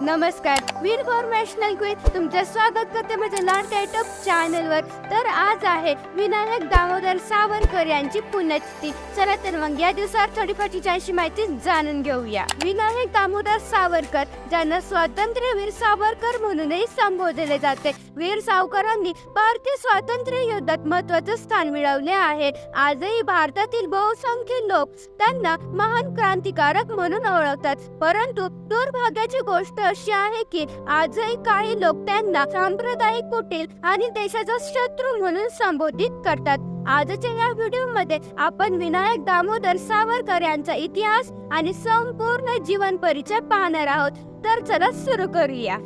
नमस्कार वीर formational quiz तुमचं स्वागत करते माझ्या लाडक्या युट्यूब चॅनलवर तर आज आहे विनायक दामोदर सावरकर यांची पुण्यतिथी. चला तर मग या दिवसावर थोडीफार तिच्याशी माहिती जाणून घेऊया. विनायक दामोदर सावरकर ज्यांना स्वातंत्र्यवीर सावरकर म्हणूनही संबोधले जाते. वीर सावरकरांनी भारतीय स्वातंत्र्य युद्धात महत्त्वाचे स्थान मिळवले आहे. आजही भारतातील बहुसंख्य लोक त्यांना महान क्रांतिकारक म्हणून ओळखतात. परंतु दुर्भाग्याची गोष्ट अशी आहे की आजही काही लोक त्यांना सांप्रदायिक कुटील आणि देशाचा शत्रू म्हणून संबोधित करतात. आजच्या या व्हिडिओमध्ये आपण विनायक दामोदर सावरकर यांचा इतिहास आणि संपूर्ण जीवन परिचय पाहणार आहोत. तर चला सुरू करूया.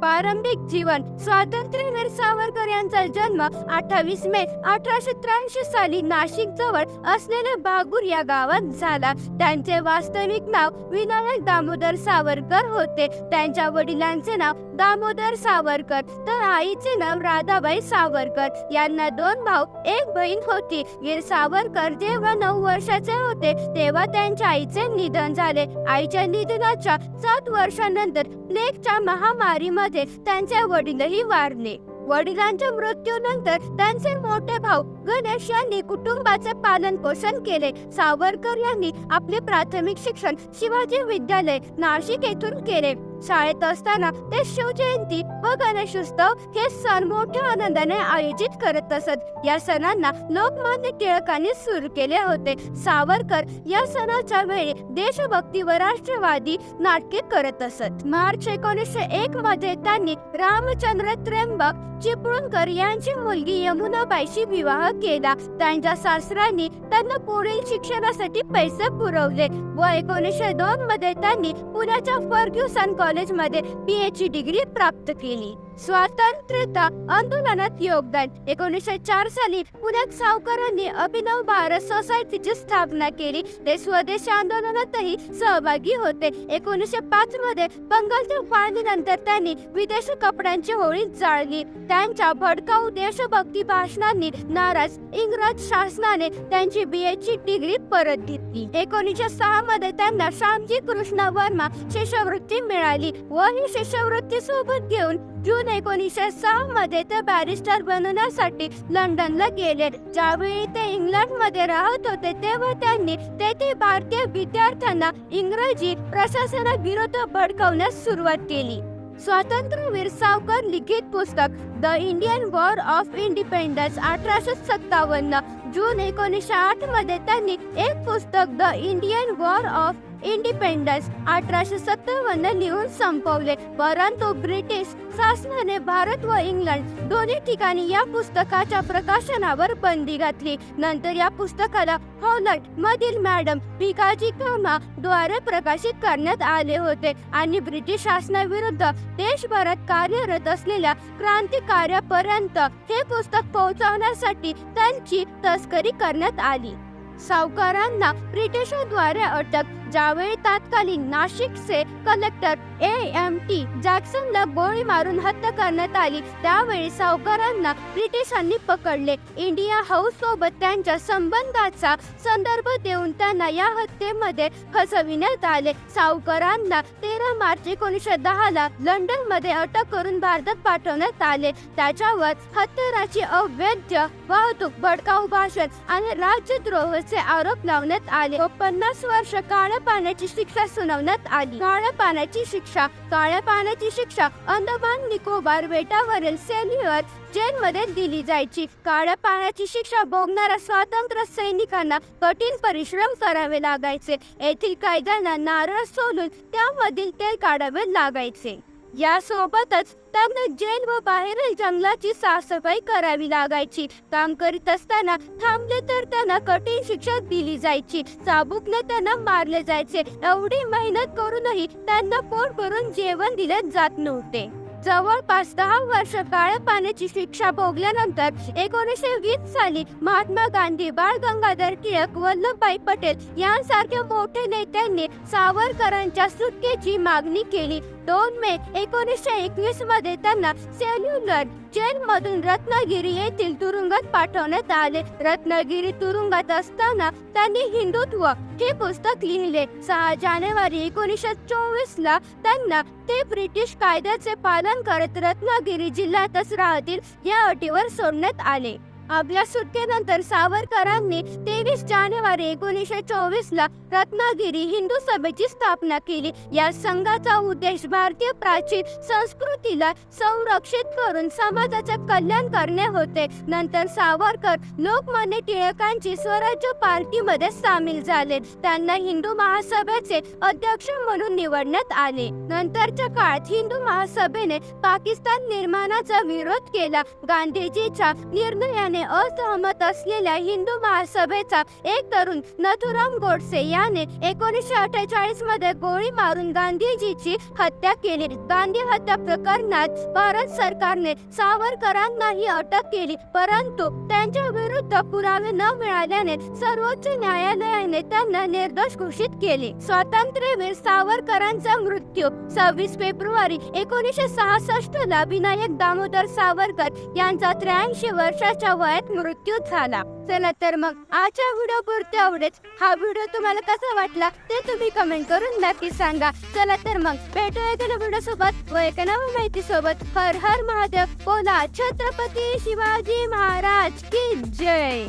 प्रारंभिक जीवन स्वातंत्र्यवीर सावरकर यांचा जन्म अठ्ठावीस मे अठराशे त्र्याऐंशी साली नाशिक जवळ असलेल्या बागूर या गावात झाला. त्यांचे वास्तविक नाव विनायक दामोदर सावरकर होते. त्यांच्या वडिलांचे नाव दामोदर सावरकर तर आईचे नाव राधाबाई सावरकर. यांना दोन भाऊ एक बहीण होती. वीर सावरकर जेव्हा नऊ वर्षाचे होते तेव्हा त्यांच्या आईचे निधन झाले. आईच्या निधनाच्या सात वर्षानंतर प्लेगच्या महामारीमध्ये त्यांचे वडीलही वारले. वडिलांच्या मृत्यूनंतर त्यांचे मोठे भाऊ गणेश यांनी कुटुंबाचे पालन पोषण केले. सावरकर यांनी आपले प्राथमिक शिक्षण शिवाजी विद्यालय नाशिक येथून केले. शाळेत असताना ते शिवजयंती व गणेशोत्सव हे सण मोठ्या आनंदाने आयोजित करत असत. या सणांना लोकमान्य टिळकांनी सुरू केले होते. सावरकर या सणाच्या वेळी देशभक्ती व राष्ट्रवादी नाटके करत असत. मार्च एकोणीसशे एक मध्ये त्यांनी रामचंद्र त्र्यंबक चिपळूणकर यांची मुलगी यमुनाबाईशी विवाह केला. त्यांच्या सासऱ्यांनी त्यांना पुढील शिक्षणासाठी पैसे पुरवले व एकोणीसशे दोन मध्ये त्यांनी पुण्याच्या फर्ग्युसन कॉलेजमध्ये पी पीएच डिग्री प्राप्त केली. स्वातंत्र्यता आंदोलनात योगदान. एकोणीसशे चार साली पुण्यात सावकारांनी अभिनव भारत सोसायटीची स्थापना केली. ते स्वदेशी आंदोलनातही सहभागी होते. एकोणीसशे पाच मध्ये बंगालच्या फाळणीनंतर त्यांनी विदेशी कपड्यांची होळी जाळली. त्यांच्या भडकाऊ देशभक्ती भाषणांनी नाराज इंग्रज शासनाने त्यांची बी डिग्री परत घेतली. एकोणीसशे सहा मध्ये त्यांना श्यामजी कृष्ण वर्मा शिष्यवृत्ती मिळाली. व ही शिष्यवृत्ती सोबत घेऊन जून एकोणीसशे सहा मध्ये ते बॅरिस्टर बनवण्यासाठी लंडनला गेले. ज्यावेळी ते इंग्लंडमध्ये राहत होते तेव्हा त्यांनी तेथे भारतीय विद्यार्थ्यांना इंग्रजी प्रशासनाविरुद्ध भडकवण्यास सुरुवात केली. स्वातंत्र्यवीर सावकर लिखित पुस्तक the Indian war of independence अठराशे सत्तावन्न जून एकोणीसशे आठमध्ये त्यांनी एक पुस्तक the Indian war of independence अठराशे सत्तावन्न लिहून संपवले. परंतु ब्रिटिश शासनाने भारत व इंग्लंड दोन्ही ठिकाणी या पुस्तकाच्या प्रकाशनावर बंदी घातली. नंतर या पुस्तकाला हॉलंड मधील मॅडम भिकाजी कामा द्वारे प्रकाशित करण्यात आले होते आणि ब्रिटिश शासनाविरुद्ध देशभरात कार्यरत असलेल्या क्रांतिकार्यापर्यंत हे पुस्तक पोहोचवण्यासाठी त्यांची तस्करी करण्यात आली. सावकारांना ब्रिटिशांद्वारे अटक ज्यावेळी तात्कालीन नाशिकचे कलेक्टर ए एम टी जॅक्सनला गोळी मारून हत्या करण्यात आली त्यावेळी सावकारांना ब्रिटिशांनी पकडले. इंडिया हाऊस सोबत त्यांच्या संबंधाचा संदर्भ देऊन त्यांना या हत्येमध्ये फसविण्यात आले. सावकारांना तेरा मार्च एकोणीसशे दहा ला लंडनमध्ये अटक करून भारतात पाठवण्यात आले. त्याच्यावर हत्याराची अवैध वाहतूक भडकाऊ भाषण आणि राज्यद्रोहाचे आरोप लावण्यात आले. पन्नास वर्ष काळ्या पाण्याची शिक्षा सुनावण्यात आली. काळ्या पाण्याची शिक्षा काळ्या पाण्याची शिक्षा अंदमान निकोबार बेटावरील सेल्युअर जेलमध्ये दिली जायची. काळ्या पाण्याची शिक्षा भोगणाऱ्या स्वातंत्र्य सैनिकांना कठीण परिश्रम करावे लागायचे. येथील कैद्यांना नारळ सोलून त्यामधील तेल काढावे लागायचे. यासोबतच त्यांना जेल व बाहेरील जंगलाची साफसफाई करावी लागायची. काम करीत असताना थांबले तर त्यांना कठीण शिक्षा दिली जायची. चाबुकने त्यांना मारले जायचे. एवढी मेहनत करूनही त्यांना पोट भरून जेवण दिले जात नव्हते. जवळपास दहा वर्ष काळ्या पाण्याची शिक्षा भोगल्यानंतर एकोणीसशे वीस साली महात्मा गांधी बाळ गंगाधर टिळक वल्लभभाई पटेल यांसारख्या मोठे नेत्यांनी सावरकरांच्या सुटकेची मागणी केली. दोन मे एकोणीसशे एकवीसमध्ये त्यांना सेल्युलर जेलमधून रत्नागिरी येथील तुरुंगात पाठवण्यात आले. रत्नागिरी तुरुंगात असताना त्यांनी हिंदुत्व हे पुस्तक लिहिले. सहा जानेवारी एकोणीसशे चोवीस ला त्यांना ते ब्रिटिश कायद्याचे पालन करत रत्नागिरी जिल्ह्यातच राहतील या अटीवर सोडण्यात आले. आपल्या सुटकेनंतर सावरकरांनी तेवीस जानेवारी एकोणीसशे चोवीस ला रत्नागिरी हिंदू सभेची स्थापना केली. या संघाचा उद्देश भारतीय प्राचीन संस्कृतीला संरक्षित करून समाजाचे कल्याण करणे होते. नंतर सावरकर लोकमान्य टिळकांची स्वराज्य पार्टीमध्ये सामील झाले. त्यांना हिंदू महासभेचे अध्यक्ष म्हणून निवडण्यात आले. नंतरच्या काळात हिंदू महासभेने पाकिस्तान निर्माणाचा विरोध केला. गांधीजीच्या निर्णयाने असहमत असलेल्या हिंदू महासभेचा एक तरुण नथुराम गोडसे या याने एकोणीसशे अठ्ठेचाळीसमध्ये गोळी मारून गांधीजीची हत्या केली. गांधी हत्या प्रकरणात भारत सरकारने सावरकरांनाही अटक केली. परंतु त्यांच्या विरुद्ध पुरावे न मिळाल्याने सर्वोच्च न्यायालयाने त्यांना निर्दोष घोषित केले. स्वातंत्र्यवीर सावरकरांचा मृत्यू सव्वीस फेब्रुवारी एकोणीसशे सहासष्ट ला विनायक दामोदर सावरकर यांचा त्र्याऐंशी वर्षाच्या वयात मृत्यू झाला. चला तर मग. आजच्या व्हिडिओ पुरते आवडेच हा व्हिडिओ तुम्हाला कसा वाटला ते तुम्ही कमेंट करून नक्की सांगा. चला तर मग. भेटूया एका व्हिडिओ सोबत व एका नवी माहिती सोबत. हर हर महादेव. बोला छत्रपती शिवाजी महाराज की जय.